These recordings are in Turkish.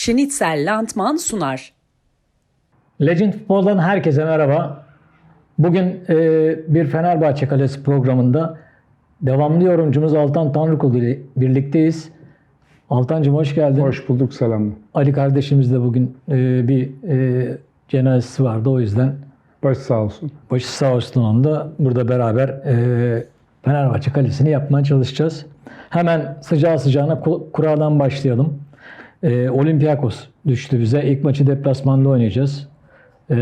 Schnitzel Landmann sunar. Legend Futbol'dan herkese merhaba. Bugün e, bir Fenerbahçe Kalesi programında devamlı yorumcumuz Altan Tanrıkulu ile birlikteyiz. Altancığım hoş geldin. Hoş bulduk selam. Ali kardeşimiz de bugün e, bir e, cenazesi vardı o yüzden Baş sağ olsun. başı sağ olsun onun da burada beraber e, Fenerbahçe Kalesi'ni yapmaya çalışacağız. Hemen sıcağı sıcağına ku- kuradan başlayalım. E, Olympiakos düştü bize. İlk maçı deplasmanda oynayacağız. E,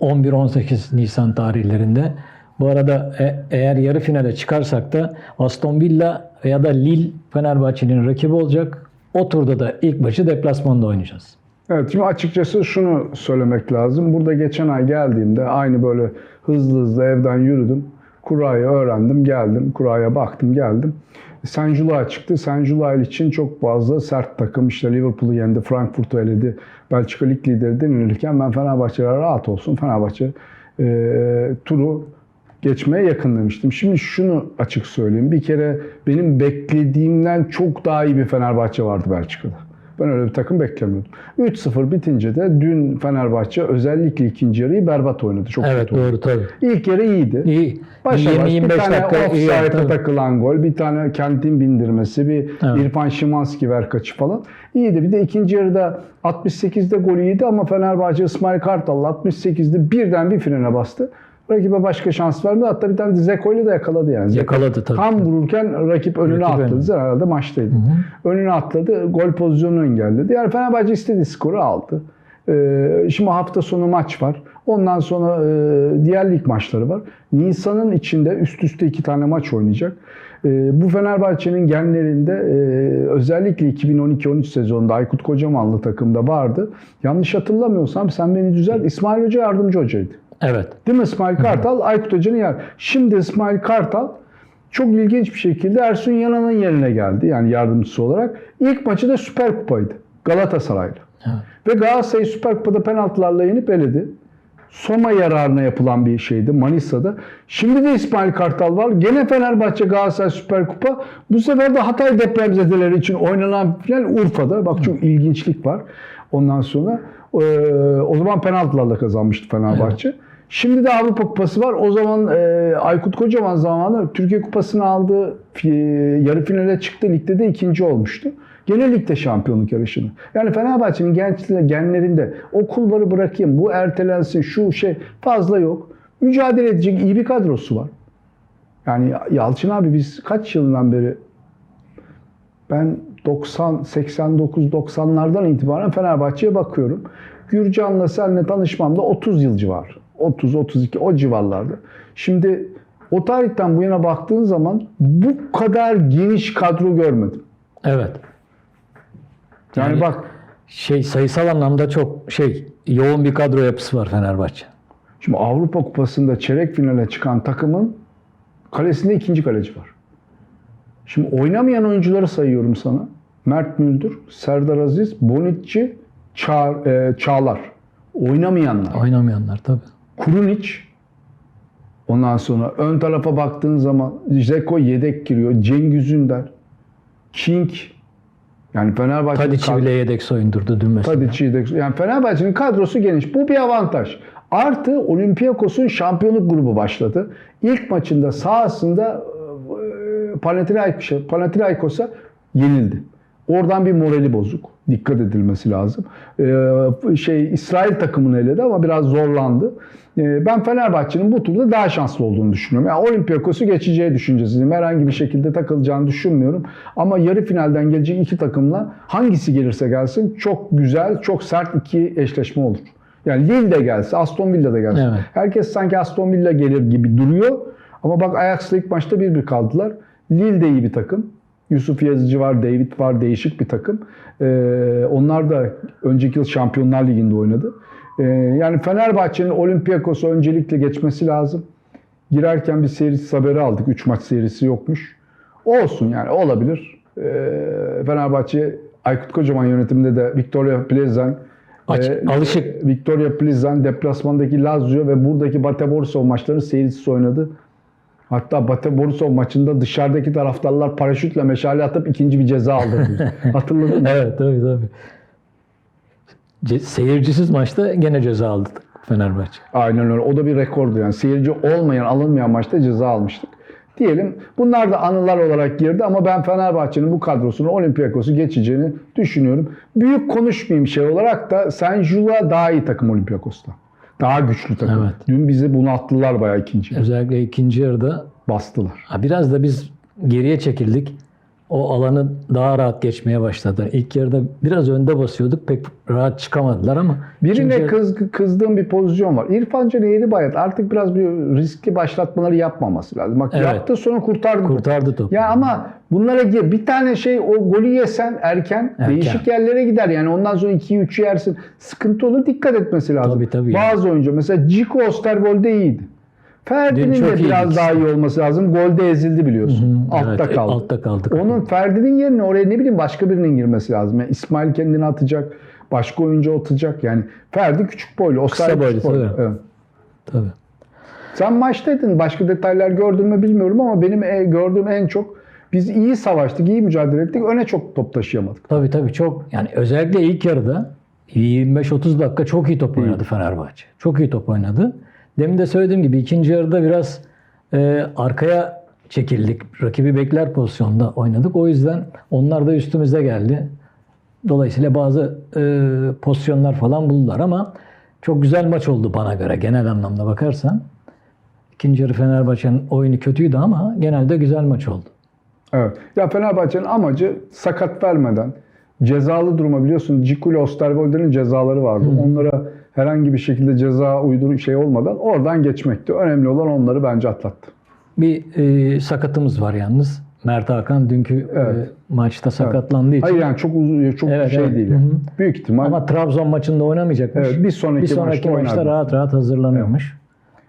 11-18 Nisan tarihlerinde. Bu arada e- eğer yarı finale çıkarsak da Aston Villa ya da Lille Fenerbahçe'nin rakibi olacak. O turda da ilk maçı deplasmanda oynayacağız. Evet şimdi açıkçası şunu söylemek lazım. Burada geçen ay geldiğimde aynı böyle hızlı hızlı evden yürüdüm. Kura'yı öğrendim, geldim. Kura'ya baktım, geldim. San Julian çıktı. San Julian için çok fazla sert takım. İşte Liverpool'u yendi, Frankfurt'u eledi. Belçika Lig lideri denilirken ben Fenerbahçe'ye rahat olsun. Fenerbahçe e, turu geçmeye yakın demiştim. Şimdi şunu açık söyleyeyim. Bir kere benim beklediğimden çok daha iyi bir Fenerbahçe vardı Belçika'da. Ben öyle bir takım beklemiyordum. 3-0 bitince de dün Fenerbahçe özellikle ikinci yarıyı berbat oynadı. Çok Evet kötü doğru tabii. İlk yarı iyiydi. İyi. Başa baş bir 20-25 tane offside'e takılan gol, bir tane Kent'in bindirmesi, bir Evet. İrfan Şimanski ver kaçı falan. İyiydi. Bir de ikinci yarıda 68'de golü yedi ama Fenerbahçe İsmail Kartal 68'de birden bir frene bastı. Rakibe başka şans vermedi. Hatta bir tane de Zeko'yla da yakaladı yani. Zeko Yakaladı tabii. Tam vururken rakip önüne Rakip atladı. önüne. Herhalde maçtaydı. Önüne atladı. Gol pozisyonunu engelledi. Yani Fenerbahçe istediği skoru aldı. Ee, şimdi hafta sonu maç var. Ondan sonra e, diğer lig maçları var. Nisan'ın içinde üst üste iki tane maç oynayacak. Ee, bu Fenerbahçe'nin genlerinde e, özellikle 2012-13 sezonunda Aykut Kocamanlı takımda vardı. Yanlış hatırlamıyorsam sen beni düzelt. İsmail Hoca yardımcı hocaydı. Evet. Değil mi İsmail Kartal? Aykut Hoca'nın yer. Şimdi İsmail Kartal çok ilginç bir şekilde Ersun Yanal'ın yerine geldi. Yani yardımcısı olarak. İlk maçı da Süper Kupa'ydı. Galatasaray'la. Ve Galatasaray Süper Kupa'da penaltılarla yenip eledi. Soma yararına yapılan bir şeydi Manisa'da. Şimdi de İsmail Kartal var. Gene Fenerbahçe Galatasaray Süper Kupa. Bu sefer de Hatay depremzedeleri için oynanan final Urfa'da. Bak çok ilginçlik var. Ondan sonra e, o zaman penaltılarla kazanmıştı Fenerbahçe. Şimdi de Avrupa Kupası var. O zaman e, Aykut Kocaman zamanı Türkiye Kupası'nı aldı. Fi- yarı finale çıktı. Ligde de ikinci olmuştu. Gene ligde şampiyonluk yarışını. Yani Fenerbahçe'nin gençliğinde, genlerinde o kulvarı bırakayım, bu ertelensin, şu şey fazla yok. Mücadele edecek iyi bir kadrosu var. Yani Yalçın abi biz kaç yıldan beri ben 90, 89, 90'lardan itibaren Fenerbahçe'ye bakıyorum. Gürcan'la senle tanışmamda 30 yıl civarı. 30, 32 o civarlarda. Şimdi o tarihten bu yana baktığın zaman bu kadar geniş kadro görmedim. Evet. Yani, Yani- bak Şey sayısal anlamda çok şey yoğun bir kadro yapısı var Fenerbahçe. şimdi Avrupa Kupası'nda çeyrek finale çıkan takımın kalesinde ikinci kaleci var. Şimdi oynamayan oyuncuları sayıyorum sana. Mert Müldür, Serdar Aziz, Bonucci, Ça- e, Çağlar. Oynamayanlar. Oynamayanlar tabii. Kurunic. Ondan sonra ön tarafa baktığın zaman Zeko yedek giriyor. Cengiz Ünder. King. Yani Fenerbahçe'nin Tadiç'i bile yedek soyundurdu dün mesela. Tadiç'i yedek. Yani Fenerbahçe'nin kadrosu geniş. Bu bir avantaj. Artı Olympiakos'un şampiyonluk grubu başladı. İlk maçında sahasında e, Panathinaikos'a yenildi. Oradan bir morali bozuk. Dikkat edilmesi lazım. Ee, şey İsrail takımını eledi ama biraz zorlandı. Ee, ben Fenerbahçe'nin bu turda daha şanslı olduğunu düşünüyorum. Yani Olympiakos'u geçeceği düşüncesindeyim. Herhangi bir şekilde takılacağını düşünmüyorum. Ama yarı finalden gelecek iki takımla hangisi gelirse gelsin çok güzel, çok sert iki eşleşme olur. Yani Lille de gelse, Aston Villa da gelse. Evet. Herkes sanki Aston Villa gelir gibi duruyor. Ama bak Ajax'la ilk maçta bir bir kaldılar. Lille de iyi bir takım. Yusuf Yazıcı var, David var, değişik bir takım. Ee, onlar da önceki yıl Şampiyonlar Ligi'nde oynadı. Ee, yani Fenerbahçe'nin Olympiakos'u öncelikle geçmesi lazım. Girerken bir seyircisi haberi aldık. 3 maç serisi yokmuş. Olsun yani olabilir. Ee, Fenerbahçe Aykut Kocaman yönetiminde de Victoria Pleasant Aç- e, alışık. Victoria Pleasant deplasmandaki Lazio ve buradaki Bate Borisov maçları seyircisi oynadı. Hatta Bate Borisov maçında dışarıdaki taraftarlar paraşütle meşale atıp ikinci bir ceza aldırdı. Hatırladın mı? Evet tabii tabii. ce- seyircisiz maçta gene ceza aldı Fenerbahçe. Aynen öyle. O da bir rekordu yani. Seyirci olmayan, alınmayan maçta ceza almıştık. Diyelim bunlar da anılar olarak girdi ama ben Fenerbahçe'nin bu kadrosunu Olympiakos'u geçeceğini düşünüyorum. Büyük konuşmayayım şey olarak da Saint Gillois daha iyi takım Olympiakos'ta. Daha güçlü takım. Evet. Dün bizi bunalttılar bayağı ikinci. Özellikle ikinci yarıda Bastılar. ha, biraz da biz geriye çekildik. O alanı daha rahat geçmeye başladı. İlk yarıda biraz önde basıyorduk. Pek rahat çıkamadılar ama Birine yarı- kız, kızdığım bir pozisyon var. İrfan Can Eğribayat artık biraz bir riskli başlatmaları yapmaması lazım. Bak Evet. yaptı sonra kurtardı. kurtardı topu. Ya ama bunlara gir. Bir tane şey o golü yesen erken, Erken. değişik yerlere gider. Yani ondan sonra 2'yi 3'ü yersin. Sıkıntı olur. Dikkat etmesi lazım. Tabii, tabii. Bazı oyuncu mesela Cico Osterwold'de iyiydi. Ferdi'nin de biraz iyiydi. daha iyi olması lazım. Golde ezildi biliyorsun. Hı, altta evet, kaldı. altta kaldık. Onun Ferdi'nin yerine oraya ne bileyim başka birinin girmesi lazım. Yani İsmail kendini atacak. Başka oyuncu atacak. Yani Ferdi küçük boylu. Osayi boylu, küçük boylu. tabii. Evet. Tabii. Sen maçtaydın. Başka detaylar gördün mü bilmiyorum ama benim e- gördüğüm en çok biz iyi savaştık, iyi mücadele ettik. Öne çok top taşıyamadık. Tabii tabii çok yani özellikle ilk yarıda 25-30 dakika çok iyi top oynadı Fenerbahçe. Çok iyi top oynadı. Demin de söylediğim gibi ikinci yarıda biraz e, arkaya çekildik. Rakibi bekler pozisyonda oynadık. O yüzden onlar da üstümüze geldi. Dolayısıyla bazı e, pozisyonlar falan buldular ama çok güzel maç oldu bana göre genel anlamda bakarsan. İkinci yarı Fenerbahçe'nin oyunu kötüydü ama genelde güzel maç oldu. Evet. Ya Fenerbahçe'nin amacı sakat vermeden cezalı duruma biliyorsun Cikule Osterwolde'nin cezaları vardı. Onlara herhangi bir şekilde ceza uydur şey olmadan oradan geçmekti. Önemli olan onları bence atlattı. Bir e, sakatımız var yalnız. Mert Hakan dünkü Evet. e, maçta sakatlandığı için. Hayır yani çok uzun çok Evet, şey evet. değil. Yani. hı. Büyük ihtimal Ama Trabzon maçında oynamayacakmış. Evet, bir sonraki bir sonraki maçta maçta, rahat rahat hazırlanıyormuş.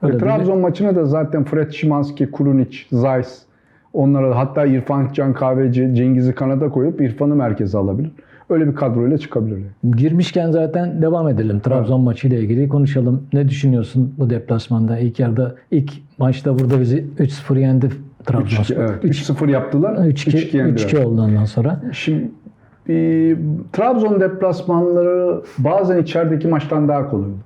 Öyle de bir- Trabzon maçına da zaten Fred Szymanski, Kurunic, Zeiss onlara hatta İrfan Can Kahveci, Cengiz'i kanada koyup İrfan'ı merkeze alabilir. Öyle bir kadroyla çıkabilir. Girmişken zaten devam edelim. Trabzon maçıyla ilgili konuşalım. Ne düşünüyorsun bu deplasmanda? İlk yarıda, ilk maçta burada bizi 3-0 yendi 3-2, Trabzonspor. evet. 3-0 yaptılar. 3-2 3-2 yendiler. 3-2 oldu ondan sonra. Şimdi e, Trabzon deplasmanları bazen içerideki maçtan daha kolay olur.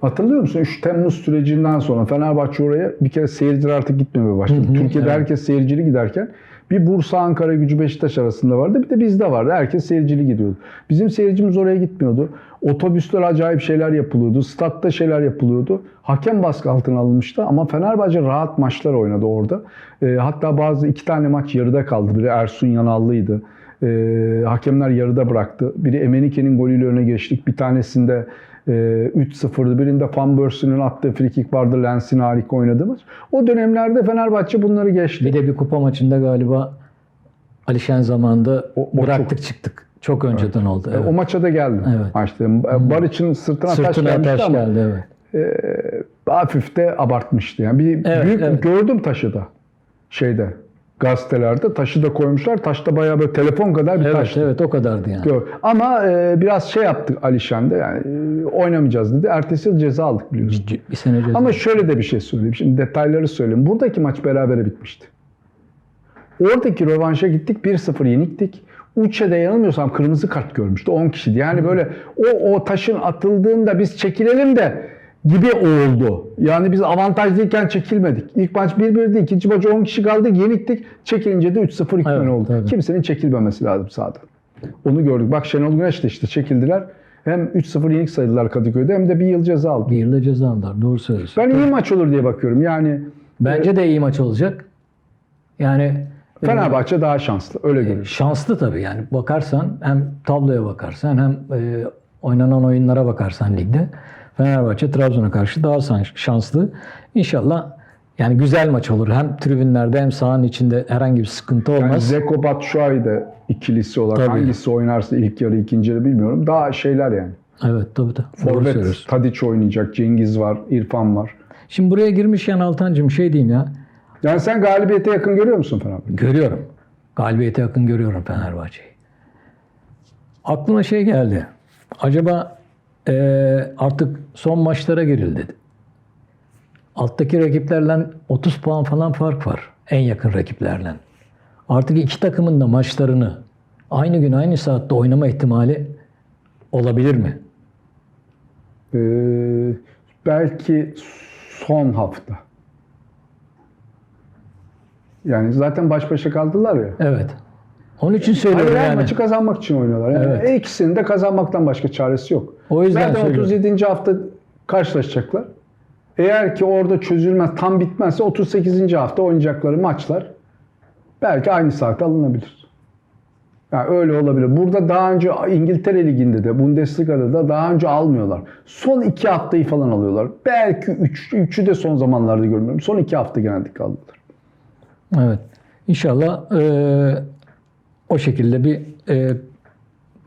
Hatırlıyor musun? 3 Temmuz sürecinden sonra Fenerbahçe oraya bir kere seyirciler artık gitmemeye başladı. Hı hı, Türkiye'de evet. herkes seyircili giderken bir Bursa, Ankara gücü Beşiktaş arasında vardı. Bir de bizde vardı. Herkes seyircili gidiyordu. Bizim seyircimiz oraya gitmiyordu. Otobüsler acayip şeyler yapılıyordu. Statta şeyler yapılıyordu. Hakem baskı altına alınmıştı ama Fenerbahçe rahat maçlar oynadı orada. Ee, hatta bazı iki tane maç yarıda kaldı. Biri Ersun Yanallı'ydı. Ee, hakemler yarıda bıraktı. Biri Emenike'nin golüyle öne geçtik. Bir tanesinde e, 3-0'dı. Birinde Van attığı frikik vardı. Lens'in harika oynadığı maç. O dönemlerde Fenerbahçe bunları geçti. Bir de bir kupa maçında galiba Alişen zamanında O- o bıraktık çıktık. Çok önceden oldu. E, Evet. O maça da geldi. Evet. Maçta. Barış'ın sırtına, taş Sırtına gelmişti taş ama geldi evet. hafif de abartmıştı. Yani bir Evet, büyük evet. gördüm taşı da şeyde gazetelerde taşı da koymuşlar. Taşta bayağı böyle telefon kadar bir Evet taştı. evet o kadardı yani. Gör- Ama e, biraz şey yaptık Alişan'da yani e, oynamayacağız dedi. Ertesi yıl ceza aldık biliyorsun. C- Bir sene ceza. Ama şöyle de bir şey söyleyeyim. Şimdi detayları söyleyeyim. Buradaki maç berabere bitmişti. Oradaki rövanşa gittik 1-0 yeniktik. Uçe'de yanılmıyorsam kırmızı kart görmüştü. 10 kişiydi. Yani böyle o, o taşın atıldığında biz çekilelim de gibi oldu. Yani biz avantajlıyken çekilmedik. İlk maç 1-1'di. ikinci maç 10 kişi kaldı. Yeniktik. Çekilince de 3-0 hükmen Evet, oldu. tabii. Kimsenin çekilmemesi lazım sahada. Onu gördük. Bak Şenol Güneş de işte çekildiler. Hem 3-0 yenik saydılar Kadıköy'de hem de bir yıl ceza aldı. bir yılda ceza aldılar. Doğru söylüyorsun. Ben iyi maç olur diye bakıyorum. Yani Bence de iyi maç olacak. Yani Fenerbahçe daha şanslı. Öyle görünüyor. şanslı tabii yani bakarsan hem tabloya bakarsan hem e, oynanan oyunlara bakarsan ligde Fenerbahçe Trabzon'a karşı daha şanslı. İnşallah yani güzel maç olur. Hem tribünlerde hem sahanın içinde herhangi bir sıkıntı Yani olmaz. Zeko Batshuayi de ikilisi olarak Tabii. hangisi oynarsa ilk yarı ikinci yarı bilmiyorum. Daha şeyler yani. evet tabii tabii. Doğru Forvet. Tadic oynayacak. Cengiz var. İrfan var. Şimdi buraya girmişken Altancığım şey diyeyim ya. Yani sen galibiyete yakın görüyor musun Fenerbahçe? Görüyorum. Galibiyete yakın görüyorum Fenerbahçe'yi. Aklıma şey geldi. Acaba eee, artık son maçlara girildi. Alttaki rakiplerle 30 puan falan fark var. En yakın rakiplerle. Artık iki takımın da maçlarını aynı gün aynı saatte oynama ihtimali olabilir mi? Ee, belki son hafta. Yani zaten baş başa kaldılar ya. Evet. Onun için Hayır, söylüyorum her yani. maçı kazanmak için oynuyorlar. Yani Evet. E, ikisinin de kazanmaktan başka çaresi yok. O yüzden Zaten söylüyorum. 37. hafta karşılaşacaklar. Eğer ki orada çözülmez, tam bitmezse 38. hafta oynayacakları maçlar belki aynı saatte alınabilir. Yani öyle olabilir. Burada daha önce İngiltere Ligi'nde de, Bundesliga'da da daha önce almıyorlar. Son iki haftayı falan alıyorlar. Belki üç, üçü de son zamanlarda görmüyorum. Son iki hafta genellikle alıyorlar. Evet. İnşallah e, o şekilde bir e,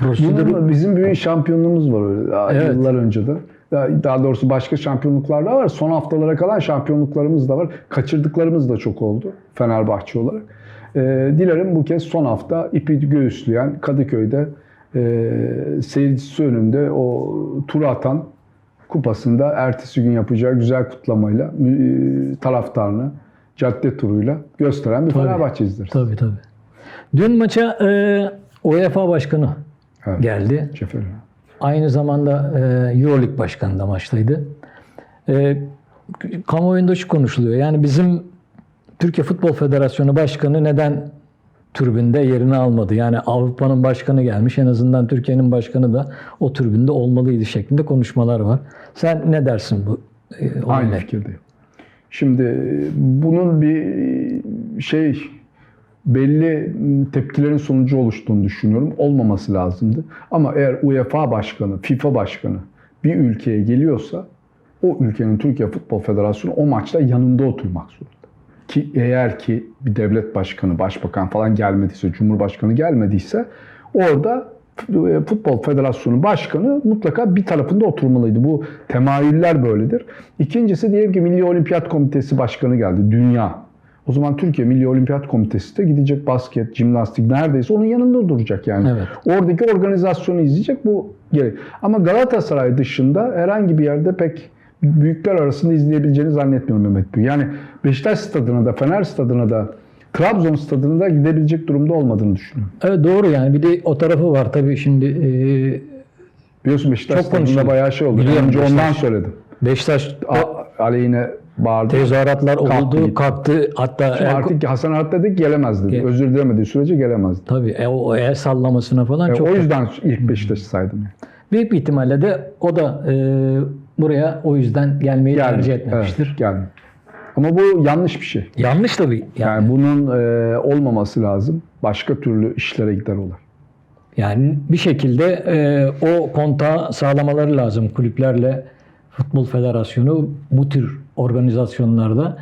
prosedür Bunun bizim bir şampiyonluğumuz var öyle Evet. yıllar önceden. Daha daha doğrusu başka şampiyonluklar da var. Son haftalara kalan şampiyonluklarımız da var. Kaçırdıklarımız da çok oldu Fenerbahçe olarak. Ee, dilerim bu kez son hafta ipi göğüsleyen Kadıköy'de e, seyircisi önünde o tur atan kupasında ertesi gün yapacağı güzel kutlamayla e, taraftarını cadde turuyla gösteren bir Tabii. Fenerbahçe izleriz. Tabii tabii. Dün maça e, UEFA Başkanı Evet. geldi. Şeferi. Aynı zamanda e, Euroleague Başkanı da maçtaydı. E, kamuoyunda şu konuşuluyor. Yani bizim Türkiye Futbol Federasyonu Başkanı neden türbünde yerini almadı? Yani Avrupa'nın başkanı gelmiş. En azından Türkiye'nin başkanı da o türbünde olmalıydı şeklinde konuşmalar var. Sen ne dersin bu e, Aynı fikirdeyim. Şimdi e, bunun bir şey belli tepkilerin sonucu oluştuğunu düşünüyorum. Olmaması lazımdı. Ama eğer UEFA başkanı, FIFA başkanı bir ülkeye geliyorsa o ülkenin Türkiye Futbol Federasyonu o maçta yanında oturmak zorunda. Ki eğer ki bir devlet başkanı, başbakan falan gelmediyse, cumhurbaşkanı gelmediyse orada Futbol Federasyonu Başkanı mutlaka bir tarafında oturmalıydı. Bu temayüller böyledir. İkincisi diyelim ki Milli Olimpiyat Komitesi Başkanı geldi. Dünya. O zaman Türkiye Milli Olimpiyat Komitesi de gidecek basket, jimnastik neredeyse onun yanında duracak yani. Evet. Oradaki organizasyonu izleyecek bu gerek. Ama Galatasaray dışında herhangi bir yerde pek büyükler arasında izleyebileceğini zannetmiyorum Mehmet Bey. Yani Beşiktaş stadına da, Fener stadına da, Trabzon stadına da gidebilecek durumda olmadığını düşünüyorum. Evet doğru yani bir de o tarafı var tabii şimdi e, Biliyorsun Beşiktaş Çok stadında konuşuldu. bayağı şey oldu. Biliyorum, Önce ondan söyledim. Beşiktaş A- aleyhine bağırdı. tezahüratlar Kalktı oldu, gitti. kalktı. Hatta Şimdi el- artık Hasan Arat dedi ki gelemez dedi. Ge- Özür dilemediği sürece gelemez. tabii e, o el sallamasına falan E, çok o yüzden ilk Beşiktaş'ı saydım. yani. büyük bir ihtimalle de o da e, buraya o yüzden gelmeyi Geldi. tercih etmemiştir. Evet, geldi. Ama bu yanlış bir şey. Yanlış tabii. Yani, Yani bunun e, olmaması lazım. Başka türlü işlere gider olay. yani bir şekilde e, o kontağı sağlamaları lazım kulüplerle Futbol Federasyonu bu tür organizasyonlarda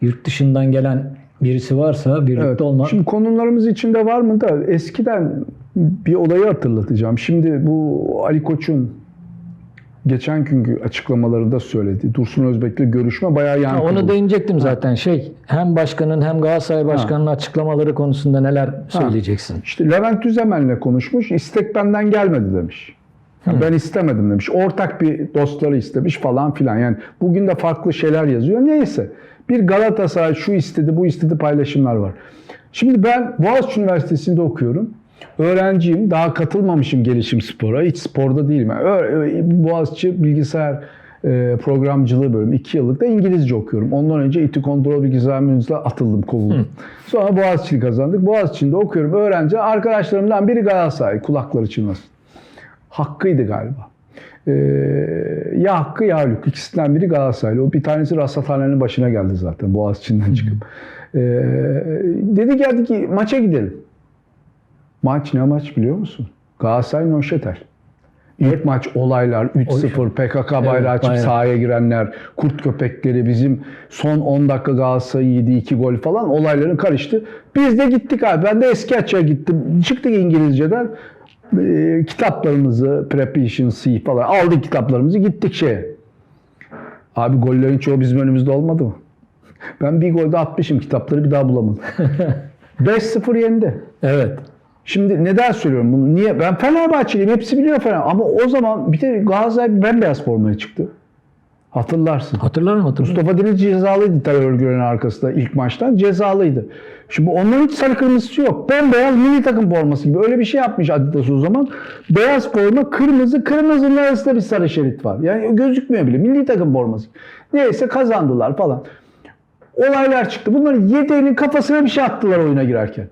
yurt dışından gelen birisi varsa birlikte Evet. olmak Şimdi konularımız içinde var mı da eskiden bir olayı hatırlatacağım. Şimdi bu Ali Koç'un geçen günkü açıklamalarında söyledi. Dursun Özbek'le görüşme bayağı Ha, yankı onu buldu. değinecektim zaten. Şey hem başkanın hem Galatasaray başkanının açıklamaları konusunda neler söyleyeceksin? İşte Levent Düzemen'le konuşmuş. İstek benden gelmedi demiş. Ben istemedim demiş. Ortak bir dostları istemiş falan filan. Yani bugün de farklı şeyler yazıyor. Neyse. Bir Galatasaray şu istedi, bu istedi paylaşımlar var. Şimdi ben Boğaziçi Üniversitesi'nde okuyorum. Öğrenciyim. Daha katılmamışım gelişim spora. Hiç sporda değilim. Yani Boğaziçi bilgisayar e, programcılığı bölümü. iki yıllık da İngilizce okuyorum. Ondan önce İTÜ Kontrol Bilgisayar Mühendisliğine atıldım, kovuldum. Sonra Boğaziçi'yi kazandık. Boğaziçi'nde okuyorum. Öğrenci. Arkadaşlarımdan biri Galatasaray. Kulakları çınlasın. Hakkı'ydı galiba. Ee, ya Hakkı ya Haluk. İkisinden biri Galatasaraylı. O bir tanesi rasathanenin başına geldi zaten Boğaziçi'nden çıkıp. Ee, dedi geldi ki maça gidelim. Maç ne maç biliyor musun? Galatasaray Nöşetel. İlk maç olaylar 3-0 PKK bayrağı açıp bayrak. sahaya girenler, kurt köpekleri bizim son 10 dakika Galatasaray'ın yediği 2 gol falan olayların karıştı. Biz de gittik abi. Ben de eski açığa gittim. Çıktık İngilizceden. Ee, kitaplarımızı Preparation C falan aldık kitaplarımızı gittik şeye. Abi gollerin çoğu bizim önümüzde olmadı mı? Ben bir golde atmışım kitapları bir daha bulamadım. 5-0 yendi. Evet. Şimdi neden söylüyorum bunu? Niye? Ben Fenerbahçeliyim. Hepsi biliyor Fener. Ama o zaman bir de Galatasaray bembeyaz formaya çıktı. Hatırlarsın. Hatırlar mı? Hatırlar. Mustafa Deniz cezalıydı terör örgütlerinin arkasında ilk maçtan. Cezalıydı. Şimdi onların hiç sarı kırmızısı yok. Bembeyaz milli takım forması gibi. Öyle bir şey yapmış Adidas o zaman. Beyaz forma, kırmızı, kırmızının arasında bir sarı şerit var. Yani gözükmüyor bile. Milli takım forması. Neyse kazandılar falan. Olaylar çıktı. Bunların yedeğinin kafasına bir şey attılar oyuna girerken.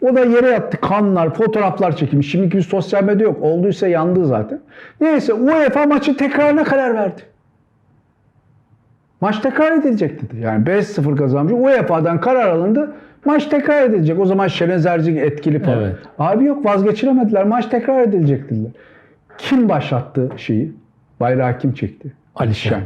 O da yere yattı. Kanlar, fotoğraflar çekilmiş. Şimdiki bir sosyal medya yok. Olduysa yandı zaten. Neyse UEFA maçı tekrarına karar verdi. Maç tekrar edilecek dedi. Yani 5-0 kazanmış. UEFA'dan karar alındı. Maç tekrar edilecek. O zaman Şenez Ercik etkili falan. Evet. Abi yok vazgeçiremediler. Maç tekrar edilecek dediler. Kim başlattı şeyi? Bayrağı kim çekti? Alişen.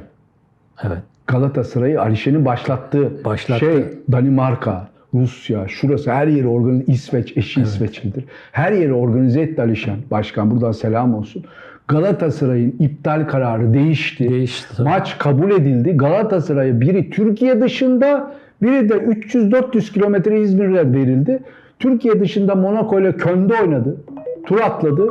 Evet. Galatasaray'ı Alişen'in başlattığı Başlattı. şey Danimarka, Rusya, şurası her yeri organize, İsveç, eşi İsveçlidir. Her yeri organize etti Alişen. Başkan buradan selam olsun. Galatasaray'ın iptal kararı değişti. Değişti. Maç kabul edildi. Galatasaray'a biri Türkiye dışında, biri de 300-400 kilometre İzmir'e verildi. Türkiye dışında Monaco ile Köln'de oynadı. Tur atladı.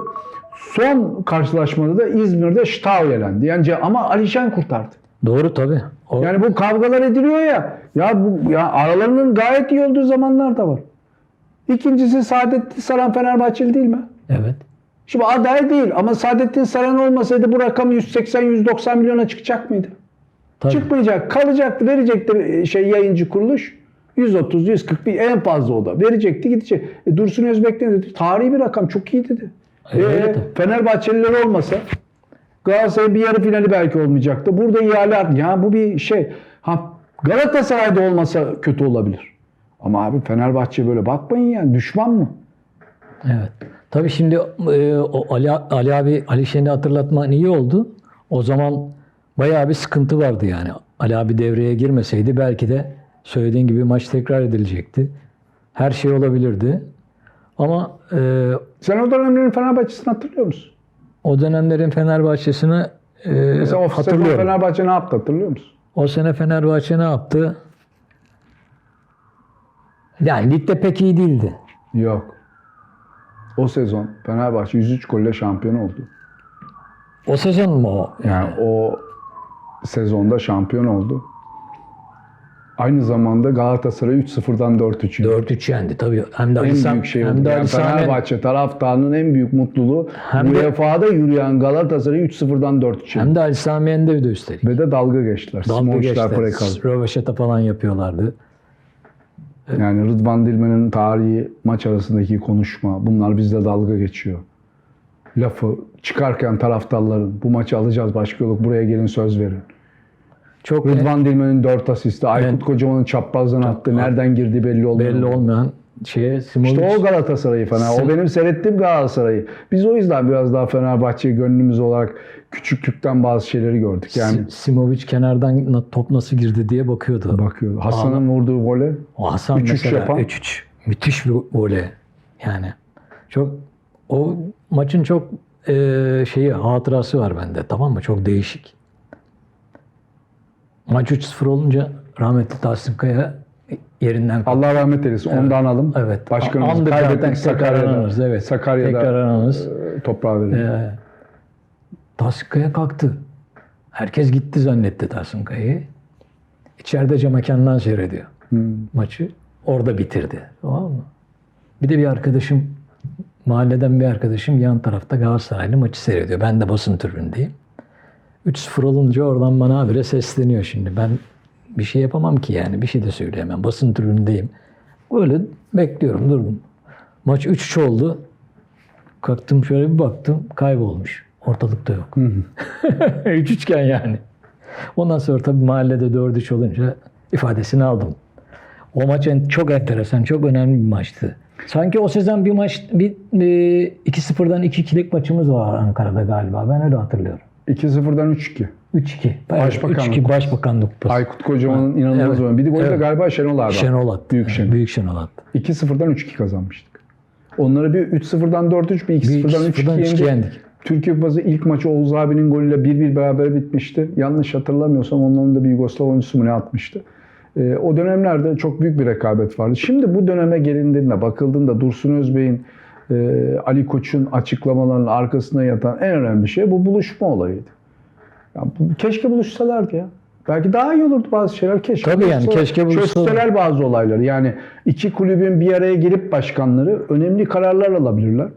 Son karşılaşmada da İzmir'de Stau elendi. Yani ama Alişen kurtardı. Doğru tabii. O, Yani bu kavgalar ediliyor ya. Ya bu ya aralarının gayet iyi olduğu zamanlar da var. İkincisi Saadettin Saran Fenerbahçeli değil mi? evet. Şimdi aday değil ama Saadettin Saran olmasaydı bu rakam 180-190 milyona çıkacak mıydı? Tabii. Çıkmayacak. Kalacaktı. Verecekti şey yayıncı kuruluş. 130, 140 bir en fazla o da. Verecekti gidecek. E, Dursun Özbek ne dedi? Tarihi bir rakam. Çok iyi dedi. E, Evet. Fenerbahçeliler olmasa Galatasaray'ın bir yarı finali belki olmayacaktı. Burada ihale Ya bu bir şey. Ha, Galatasaray'da olmasa kötü olabilir. Ama abi Fenerbahçe böyle bakmayın yani. Düşman mı? Evet. Tabii şimdi e, o Ali, Ali abi Ali Şen'i hatırlatman iyi oldu. O zaman bayağı bir sıkıntı vardı yani. Ali abi devreye girmeseydi belki de söylediğin gibi maç tekrar edilecekti. Her şey olabilirdi. Ama e, Sen o dönemlerin Fenerbahçe'sini hatırlıyor musun? o dönemlerin Fenerbahçe'sini e, Mesela o hatırlıyorum. Fenerbahçe ne yaptı hatırlıyor musun? O sene Fenerbahçe ne yaptı? Yani ligde pek iyi değildi. Yok. O sezon Fenerbahçe 103 golle şampiyon oldu. O sezon mu o? Yani o sezonda şampiyon oldu. Aynı zamanda Galatasaray 3-0'dan 4-3 yendi. 4-3 yendi tabii. Hem de En Ali Sam- büyük şey hem oldu. de Yani Ali Sami- Fenerbahçe taraftarının en büyük mutluluğu Hem de- UEFA'da yürüyen Galatasaray'ı 3-0'dan 4-3 yendi. Hem de Ali Sami Yen'de de üstelik. Ve de dalga geçtiler. Dalga Smoçlar Prekazi. geçti. Röveşata falan yapıyorlardı. Yani Rıdvan Dilmen'in tarihi maç arasındaki konuşma. Bunlar bizde dalga geçiyor. Lafı çıkarken taraftarların bu maçı alacağız başka yok buraya gelin söz verin. Çok Rıdvan Dilmen'in 4 asisti, Aykut Evet. Kocaman'ın çaprazdan attı. Nereden girdiği belli olmuyor. belli olmayan şeye Simovic. İşte o Galatasaray'ı Fener. O Sim- benim seyrettiğim Galatasaray'ı. Biz o yüzden biraz daha Fenerbahçe'yi gönlümüz olarak küçüklükten bazı şeyleri gördük. Yani Si- Simovic kenardan na- top nasıl girdi diye bakıyordu. bakıyordu. Hasan'ın vurduğu vole O Hasan 3-3 mesela yapan. 3-3. Müthiş bir voley. Yani çok o maçın çok e, şeyi hatırası var bende. Tamam mı? Çok değişik. Maç 3-0 olunca rahmetli Tahsin Kaya yerinden. Allah rahmet eylesin. Onu da analım. Evet. Başkanımız Andık kaybettik tekrar Sakarya'da. anarız, evet. Sakarya'da Tekrar anarız. e, toprağa verildi. Ee, Tahsin Kaya kalktı. Herkes gitti zannetti Tahsin Kaya'yı. İçeride cam mekandan seyrediyor Hmm. maçı. Orada bitirdi. Tamam mı? Bir de bir arkadaşım, mahalleden bir arkadaşım yan tarafta Galatasaraylı maçı seyrediyor. Ben de basın tribündeyim. 3-0 olunca oradan bana habire sesleniyor şimdi. Ben bir şey yapamam ki yani. Bir şey de söyleyemem. Basın tribündeyim. Öyle bekliyorum, durdum. Maç 3-3 oldu. Kalktım şöyle bir baktım. Kaybolmuş. Ortalıkta yok. 3 üçgen yani. Ondan sonra tabii mahallede 4-3 olunca ifadesini aldım. O maç en- çok enteresan, çok önemli bir maçtı. Sanki o sezon bir maç, bir, bir 2-0'dan 2-2'lik maçımız var Ankara'da galiba. Ben öyle hatırlıyorum. 2-0'dan 3-2. 3-2. Başbakanlık 3-2 Başbakanlık Kupası. Aykut Kocaman'ın inanılmaz Evet. oyunu. Bir de golü de Evet. galiba Şenol abi. Şenol attı. Büyük Şenol. Büyük Şenol attı. 2-0'dan 3-2 kazanmıştık. Onları bir 3-0'dan 4-3, bir 2-0'dan 3-2 2-0'dan 3-2 yendik. yendik. Türkiye Kupası ilk maçı Oğuz abinin golüyle 1-1 beraber bitmişti. Yanlış hatırlamıyorsam onların da bir Yugoslav oyuncusu mu ne atmıştı. Ee, o dönemlerde çok büyük bir rekabet vardı. Şimdi bu döneme gelindiğinde, bakıldığında Dursun Özbey'in, e, Ali Koç'un açıklamalarının arkasına yatan en önemli şey bu buluşma olayıydı. Ya bu- keşke buluşsalardı ya. Belki daha iyi olurdu bazı şeyler. Keşke Tabii yani, keşke buluşsalar. Çözseler bazı olayları. Yani iki kulübün bir araya gelip başkanları önemli kararlar alabilirler.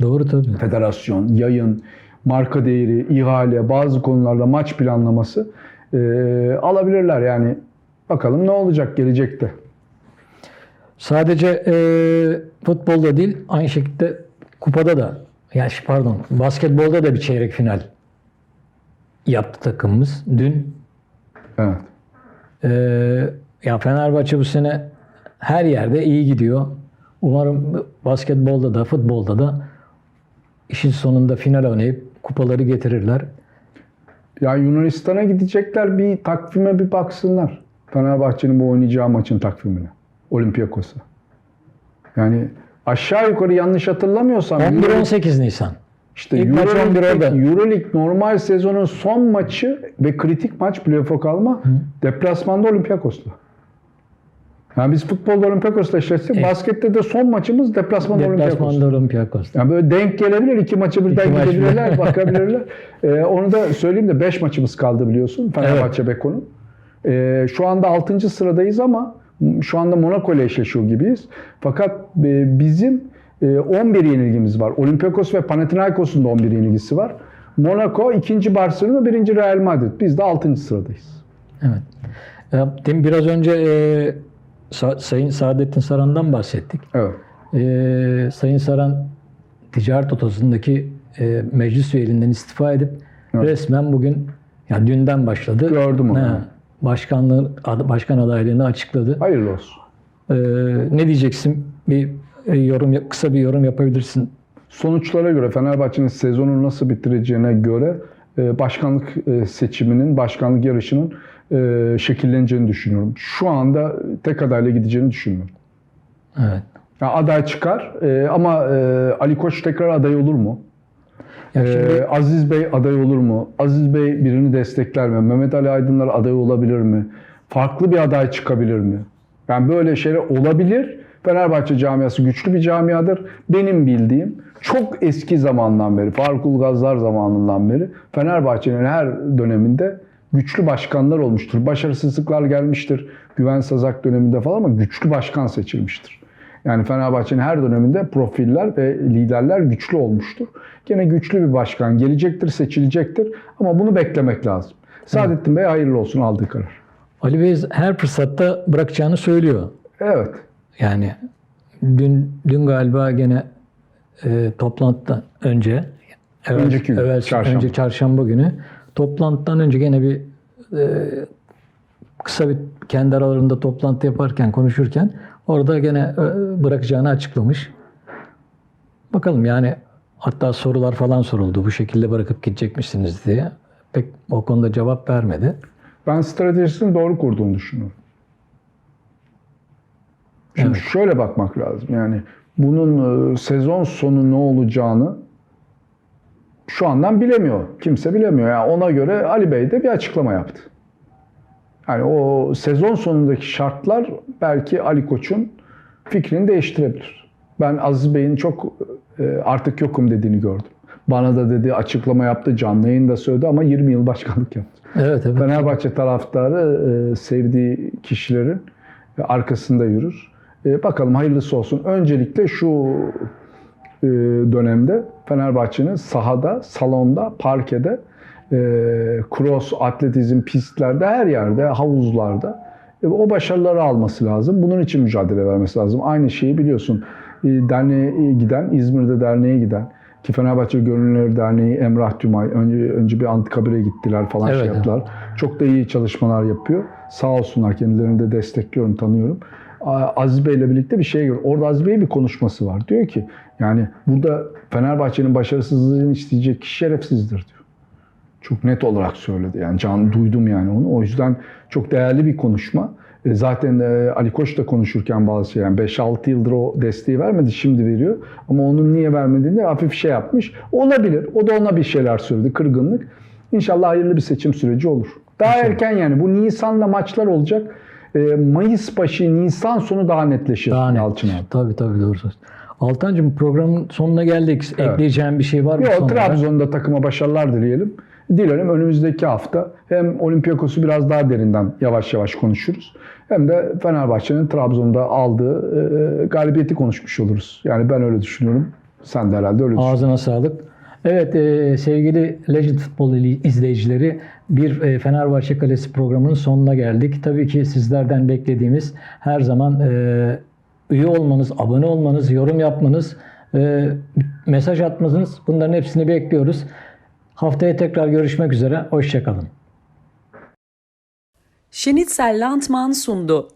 Doğru tabii. Federasyon, yayın, marka değeri, ihale, bazı konularda maç planlaması e, alabilirler. Yani bakalım ne olacak gelecekte. Sadece e, futbolda değil, aynı şekilde kupada da, yani pardon, basketbolda da bir çeyrek final yaptı takımımız. Dün Evet. e, ya Fenerbahçe bu sene her yerde iyi gidiyor. Umarım basketbolda da, futbolda da işin sonunda final oynayıp kupaları getirirler. Ya Yunanistan'a gidecekler bir takvime bir baksınlar. Fenerbahçe'nin bu oynayacağı maçın takvimine. Olympiakos'a. Yani aşağı yukarı yanlış hatırlamıyorsam Euro- 11-18 Nisan. İşte maç 11 Euroleague, normal sezonun son maçı ve kritik maç playoff'a kalma deplasmanda Olympiakos'la. Yani biz futbolda Olympiakos'la eşleştik. Evet. Baskette de son maçımız deplasmanda Olympiakos. Deplasmanda Olympiakos. Yani böyle denk gelebilir. iki maçı birden İki maç gidebilirler, bakabilirler. Ee, onu da söyleyeyim de 5 maçımız kaldı biliyorsun Fenerbahçe Beko'nun. Ee, şu anda 6. sıradayız ama şu anda Monaco ile eşleşiyor gibiyiz. Fakat e, bizim 11 yenilgimiz var. Olympiakos ve Panathinaikos'un da 11 yenilgisi var. Monaco ikinci Barcelona, birinci Real Madrid. Biz de 6. sıradayız. Evet. Ya, demin biraz önce e, Sa- Sayın Saadettin Saran'dan bahsettik. Evet. E, Sayın Saran ticaret odasındaki e, meclis üyeliğinden istifa edip Evet. resmen bugün ya dünden başladı. Gördüm onu. Ha, başkanlığı ad- başkan adaylığını açıkladı. Hayırlı olsun. E, ne diyeceksin? Bir yorum kısa bir yorum yapabilirsin. Sonuçlara göre Fenerbahçe'nin sezonu nasıl bitireceğine göre e, başkanlık e, seçiminin, başkanlık yarışının e, şekilleneceğini düşünüyorum. Şu anda tek adayla gideceğini düşünmüyorum. Evet. Ya aday çıkar e, ama e, Ali Koç tekrar aday olur mu? Ya E, şimdi Aziz Bey aday olur mu? Aziz Bey birini destekler mi? Mehmet Ali Aydınlar aday olabilir mi? Farklı bir aday çıkabilir mi? Yani böyle şeyler olabilir. Fenerbahçe camiası güçlü bir camiadır. Benim bildiğim çok eski zamandan beri, Faruk Ulgazlar zamanından beri Fenerbahçe'nin her döneminde güçlü başkanlar olmuştur. Başarısızlıklar gelmiştir. Güven Sazak döneminde falan ama güçlü başkan seçilmiştir. Yani Fenerbahçe'nin her döneminde profiller ve liderler güçlü olmuştur. Gene güçlü bir başkan gelecektir, seçilecektir ama bunu beklemek lazım. Saadettin Bey hayırlı olsun aldığı karar. Ali Bey her fırsatta bırakacağını söylüyor. Evet. Yani dün dün galiba gene e, toplantıdan önce evvel, Önceki gün, evvel- çarşamba. önce çarşamba günü toplantıdan önce gene bir e, kısa bir kendi aralarında toplantı yaparken konuşurken orada gene e, bırakacağını açıklamış. Bakalım yani hatta sorular falan soruldu bu şekilde bırakıp gidecek misiniz diye. Pek o konuda cevap vermedi. Ben stratejisini doğru kurduğunu düşünüyorum. Şimdi Evet. şöyle bakmak lazım. Yani bunun e, sezon sonu ne olacağını şu andan bilemiyor. Kimse bilemiyor. Yani ona göre Ali Bey de bir açıklama yaptı. Yani o sezon sonundaki şartlar belki Ali Koç'un fikrini değiştirebilir. Ben Aziz Bey'in çok e, artık yokum dediğini gördüm. Bana da dedi açıklama yaptı, canlı yayında söyledi ama 20 yıl başkanlık yaptı. Evet evet. Fenerbahçe taraftarı e, sevdiği kişilerin arkasında yürür. E, bakalım hayırlısı olsun. Öncelikle şu e, dönemde Fenerbahçe'nin sahada, salonda, parkede, e, cross, atletizm, pistlerde, her yerde, havuzlarda e, o başarıları alması lazım. Bunun için mücadele vermesi lazım. Aynı şeyi biliyorsun. E, derneğe giden, İzmir'de derneğe giden ki Fenerbahçe Gönüllüleri Derneği Emrah Tümay önce, önce bir antikabire gittiler falan Evet, şey evet. yaptılar. Çok da iyi çalışmalar yapıyor. Sağ olsunlar kendilerini de destekliyorum, tanıyorum. Aziz Bey'le birlikte bir şey gör. Orada Aziz Bey'in bir konuşması var. Diyor ki yani burada Fenerbahçe'nin başarısızlığını isteyecek kişi şerefsizdir diyor. Çok net olarak söyledi. Yani can duydum yani onu. O yüzden çok değerli bir konuşma. E, Zaten e, Ali Koç da konuşurken bazı şey yani 5-6 yıldır o desteği vermedi şimdi veriyor. Ama onun niye vermediğini de hafif şey yapmış. Olabilir. O da ona bir şeyler söyledi. Kırgınlık. İnşallah hayırlı bir seçim süreci olur. Daha erken yani. Bu Nisan'da maçlar olacak. E, Mayıs başı, Nisan sonu daha netleşir Daha net. Yalçın abi. Tabii tabii doğru söz. Altancığım programın sonuna geldik. Evet. Ekleyeceğim bir şey var mı? Yok? Trabzon'da takıma başarılar dileyelim. Dilerim önümüzdeki hafta hem Olympiakos'u biraz daha derinden yavaş yavaş konuşuruz. Hem de Fenerbahçe'nin Trabzon'da aldığı e, galibiyeti konuşmuş oluruz. Yani ben öyle düşünüyorum. Sen de herhalde öyle. Ağzına sağlık. Evet e, sevgili Legend Futbol izleyicileri bir e, Fenerbahçe Kalesi programının sonuna geldik. Tabii ki sizlerden beklediğimiz her zaman e, üye olmanız, abone olmanız, yorum yapmanız, e, mesaj atmanız bunların hepsini bekliyoruz. Haftaya tekrar görüşmek üzere. Hoşçakalın. Schnitzel Landmann sundu.